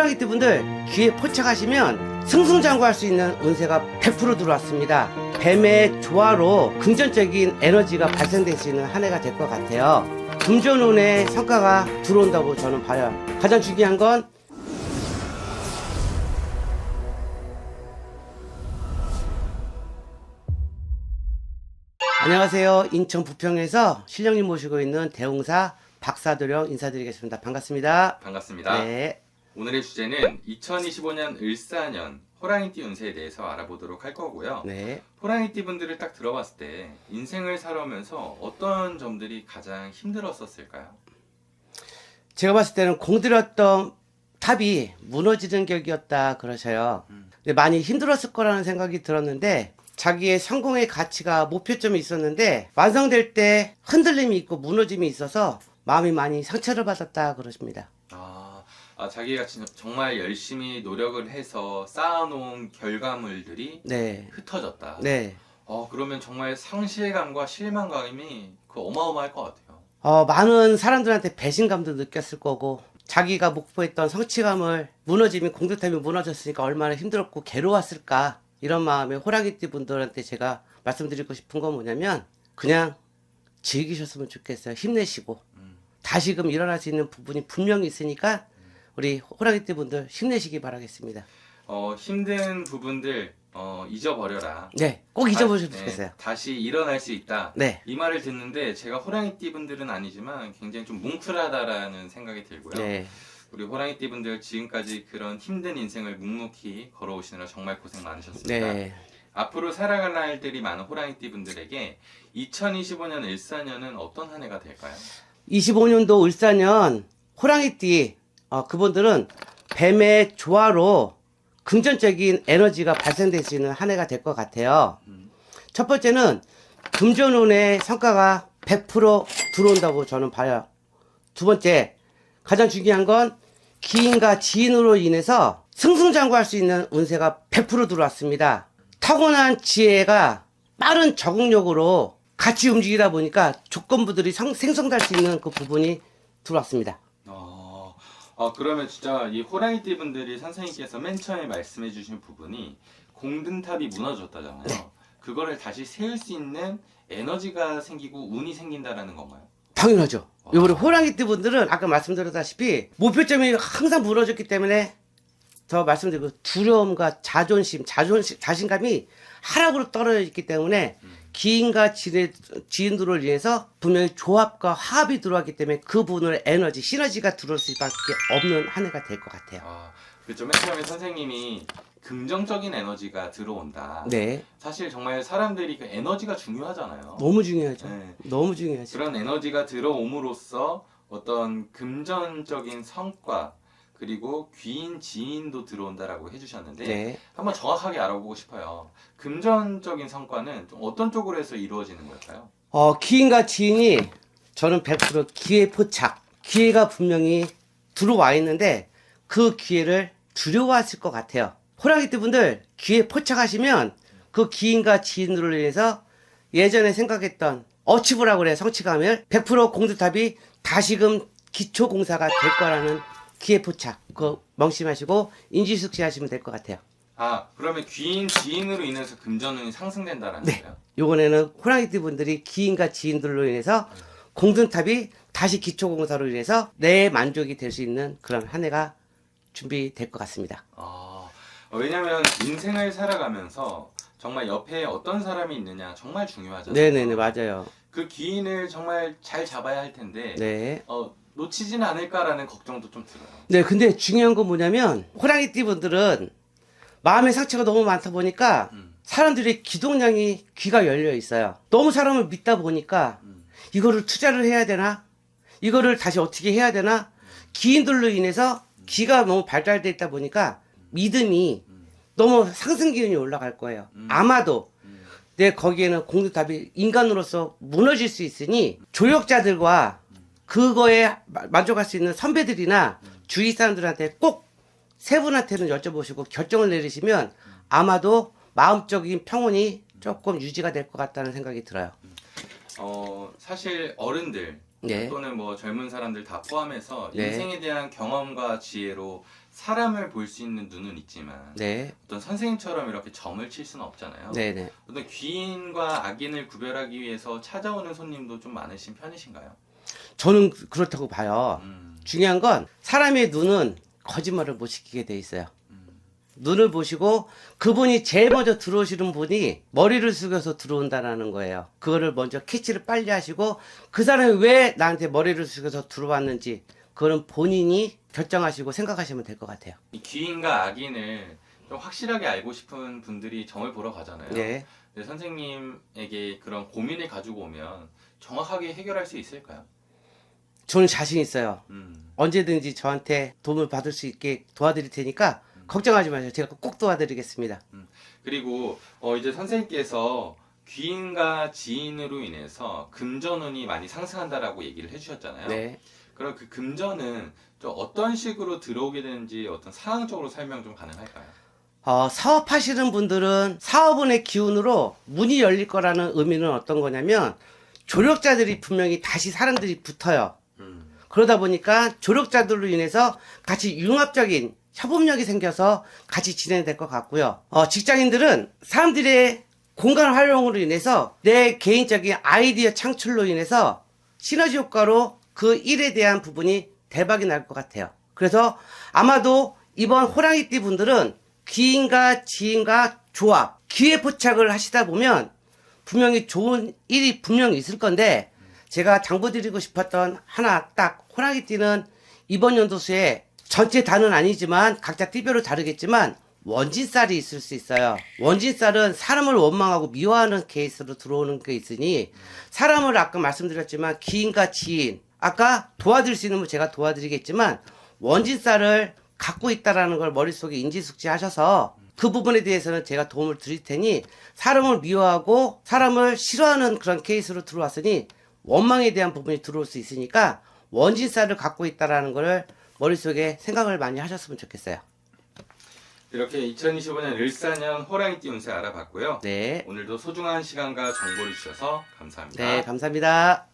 호랑이 띠 분들 귀에 포착하시면 승승장구할 수 있는 운세가 100% 들어왔습니다. 뱀의 조화로 긍정적인 에너지가 발생될 수 있는 한 해가 될 것 같아요. 금전운의 성과가 들어온다고 저는 봐요. 가장 중요한 건 안녕하세요. 인천 부평에서 실령님 모시고 있는 대웅사 박사도령 인사드리겠습니다. 반갑습니다. 반갑습니다. 네. 오늘의 주제는 2025년 을사년 호랑이띠 운세에 대해서 알아보도록 할 거고요. 네. 호랑이띠 분들을 딱 들어봤을 때 인생을 살아오면서 어떤 점들이 가장 힘들었었을까요? 제가 봤을 때는 공들였던 탑이 무너지는 격이었다 그러셔요. 음. 근데 많이 힘들었을 거라는 생각이 들었는데 자기의 성공의 가치가 목표점이 있었는데 완성될 때 흔들림이 있고 무너짐이 있어서 마음이 많이 상처를 받았다 그러십니다. 아, 아, 자기가 진- 정말 열심히 노력을 해서 쌓아놓은 결과물들이 네. 흩어졌다. 네. 어, 그러면 정말 상실감과 실망감이 그 어마어마할 것 같아요. 어, 많은 사람들한테 배신감도 느꼈을 거고 자기가 목표했던 성취감을 무너짐이 공동탑이 무너졌으니까 얼마나 힘들었고 괴로웠을까 이런 마음에 호랑이띠 분들한테 제가 말씀드리고 싶은 건 뭐냐면 그냥 즐기셨으면 좋겠어요 힘내시고 음. 다시금 일어날 수 있는 부분이 분명히 있으니까 우리 호랑이띠 분들 힘내시기 바라겠습니다 어, 힘든 부분들 어, 잊어버려라. 네꼭 다- 좋겠어요 네, 다시 일어날 수 있다. 네 이 말을 듣는데 제가 호랑이띠 분들은 아니지만 굉장히 좀 뭉클하다라는 생각이 들고요. 네. 우리 호랑이띠 분들 지금까지 그런 힘든 인생을 묵묵히 걸어오시느라 정말 고생 많으셨습니다. 네. 앞으로 살아갈 날들이 많은 호랑이띠 분들에게 2025년 일사년은 어떤 한 해가 될까요? 25년도 울산년 호랑이띠 어, 그분들은 뱀의 조화로 긍정적인 에너지가 발생될 수 있는 한 해가 될 것 같아요. 음. 첫 번째는 금전운의 성과가 100% 들어온다고 저는 봐요. 두 번째 가장 중요한 건 기인과 지인으로 인해서 승승장구할 수 있는 운세가 100% 들어왔습니다. 타고난 지혜가 빠른 적응력으로 같이 움직이다 보니까 조건부들이 성- 생성될 수 있는 그 부분이 들어왔습니다. 어, 어, 그러면 진짜 이 호랑이띠 분들이 선생님께서 맨 처음에 말씀해 주신 부분이 공든탑이 무너졌다잖아요. 네. 그거를 다시 세울 수 있는 에너지가 생기고 운이 생긴다라는 건가요? 당연하죠. 와. 우리 호랑이띠 분들은 아까 말씀드렸다시피 목표점이 항상 무너졌기 때문에 더 말씀드리고 두려움과 자존심, 자존심, 자신감이 하락으로 떨어져 있기 때문에 기인과 지인, 지인들을 위해서 분명히 조합과 화합이 들어왔기 때문에 그 분의 에너지, 시너지가 들어올 수밖에 없는 한 해가 될 것 같아요. 아, 그렇죠. 맨 처음에 선생님이 긍정적인 에너지가 들어온다. 네, 사실 정말 사람들이 그 에너지가 중요하잖아요. 너무 중요하죠. 네. 너무 중요하죠. 그런 에너지가 들어옴으로써 어떤 금전적인 성과 그리고 귀인 지인도 들어온다라고 해주셨는데 네. 한번 정확하게 알아보고 싶어요. 금전적인 성과는 좀 어떤 쪽으로 해서 이루어지는 걸까요? 어, 기인과 지인이 저는 100% 기회 포착. 기회가 분명히 들어와 있는데 그 기회를 두려워하실 것 같아요. 호랑이띠 분들 기회 포착하시면 그 기인과 지인으로 인해서 예전에 생각했던 어치브라고 그래 성취감을 100% 공두탑이 다시금 기초공사가 될 거라는 기회 포착. 그 명심하시고 인지 숙지 하시면 될 것 같아요. 아 그러면 귀인 지인으로 인해서 금전운이 상승된다라는 네. 거예요? 요번에는 호랑이띠 분들이 기인과 지인들로 인해서 공든탑이 다시 기초공사로 인해서 내 만족이 될 수 있는 그런 한 해가 준비될 것 같습니다. 아, 왜냐면 인생을 살아가면서 정말 옆에 어떤 사람이 있느냐 정말 중요하잖아요. 네네네 맞아요. 그 기인을 정말 잘 잡아야 할 텐데 네. 어, 놓치지는 않을까라는 걱정도 좀 들어요. 네 근데 중요한 건 뭐냐면 호랑이띠 분들은 마음의 상처가 너무 많다 보니까 음, 사람들이 기동량이 귀가 열려 있어요. 너무 사람을 믿다 보니까 음, 이거를 투자를 해야 되나? 이거를 다시 어떻게 해야 되나? 기인들로 인해서 기가 너무 발달돼 있다 보니까 믿음이 음, 너무 상승 기운이 올라갈 거예요. 음. 아마도 음. 내 거기에는 공두탑이 인간으로서 무너질 수 있으니 조력자들과 그거에 마- 만족할 수 있는 선배들이나 주위 사람들한테 꼭 세 분한테는 여쭤보시고 결정을 내리시면 아마도 마음적인 평온이 조금 유지가 될 것 같다는 생각이 들어요. 어, 사실 어른들 네. 또는 뭐 젊은 사람들 다 포함해서 네. 인생에 대한 경험과 지혜로 사람을 볼 수 있는 눈은 있지만 네, 어떤 선생님처럼 이렇게 점을 칠 수는 없잖아요. 네, 네. 어떤 귀인과 악인을 구별하기 위해서 찾아오는 손님도 좀 많으신 편이신가요? 저는 그렇다고 봐요. 음, 중요한 건 사람의 눈은 거짓말을 못 시키게 돼 있어요. 음, 눈을 보시고 그분이 제일 먼저 들어오시는 분이 머리를 숙여서 들어온다라는 거예요. 그거를 먼저 캐치를 빨리 하시고 그 사람이 왜 나한테 머리를 숙여서 들어왔는지 그거는 본인이 결정하시고 생각하시면 될 것 같아요. 이 귀인과 악인을 좀 확실하게 알고 싶은 분들이 점을 보러 가잖아요. 네. 근데 선생님에게 그런 고민을 가지고 오면 정확하게 해결할 수 있을까요? 저는 자신 있어요. 음, 언제든지 저한테 도움을 받을 수 있게 도와드릴 테니까 걱정하지 마세요. 제가 꼭 도와드리겠습니다. 그리고 어, 이제 선생님께서 귀인과 지인으로 인해서 금전운이 많이 상승한다라고 얘기를 해주셨잖아요. 네. 그럼 그 금전은 좀 어떤 식으로 들어오게 되는지 어떤 상황적으로 설명 좀 가능할까요? 어, 사업하시는 분들은 사업운의 기운으로 문이 열릴 거라는 의미는 어떤 거냐면 조력자들이 분명히 다시 사람들이 붙어요. 음, 그러다 보니까 조력자들로 인해서 같이 융합적인 협업력이 생겨서 같이 진행될 것 같고요. 어, 직장인들은 사람들의 공간 활용으로 인해서 내 개인적인 아이디어 창출로 인해서 시너지 효과로 그 일에 대한 부분이 대박이 날 것 같아요. 그래서 아마도 이번 호랑이띠 분들은 귀인과 지인과 조합, 기회 포착을 하시다 보면 분명히 좋은 일이 분명히 있을 건데 제가 당부드리고 싶었던 하나 딱 호랑이 띠는 이번 연도수에 전체 단은 아니지만 각자 띠별로 다르겠지만 원진살이 있을 수 있어요. 원진살은 사람을 원망하고 미워하는 케이스로 들어오는 게 있으니 사람을 아까 말씀드렸지만 기인과 지인 아까 도와드릴 수 있는 분 제가 도와드리겠지만 원진살을 갖고 있다라는 걸 머릿속에 인지숙지하셔서 그 부분에 대해서는 제가 도움을 드릴 테니 사람을 미워하고 사람을 싫어하는 그런 케이스로 들어왔으니 원망에 대한 부분이 들어올 수 있으니까 원진살을 갖고 있다라는 걸 머릿속에 생각을 많이 하셨으면 좋겠어요. 이렇게 2025년 을사년 호랑이 띠 운세 알아봤고요. 네. 오늘도 소중한 시간과 정보를 주셔서 감사합니다. 네, 감사합니다.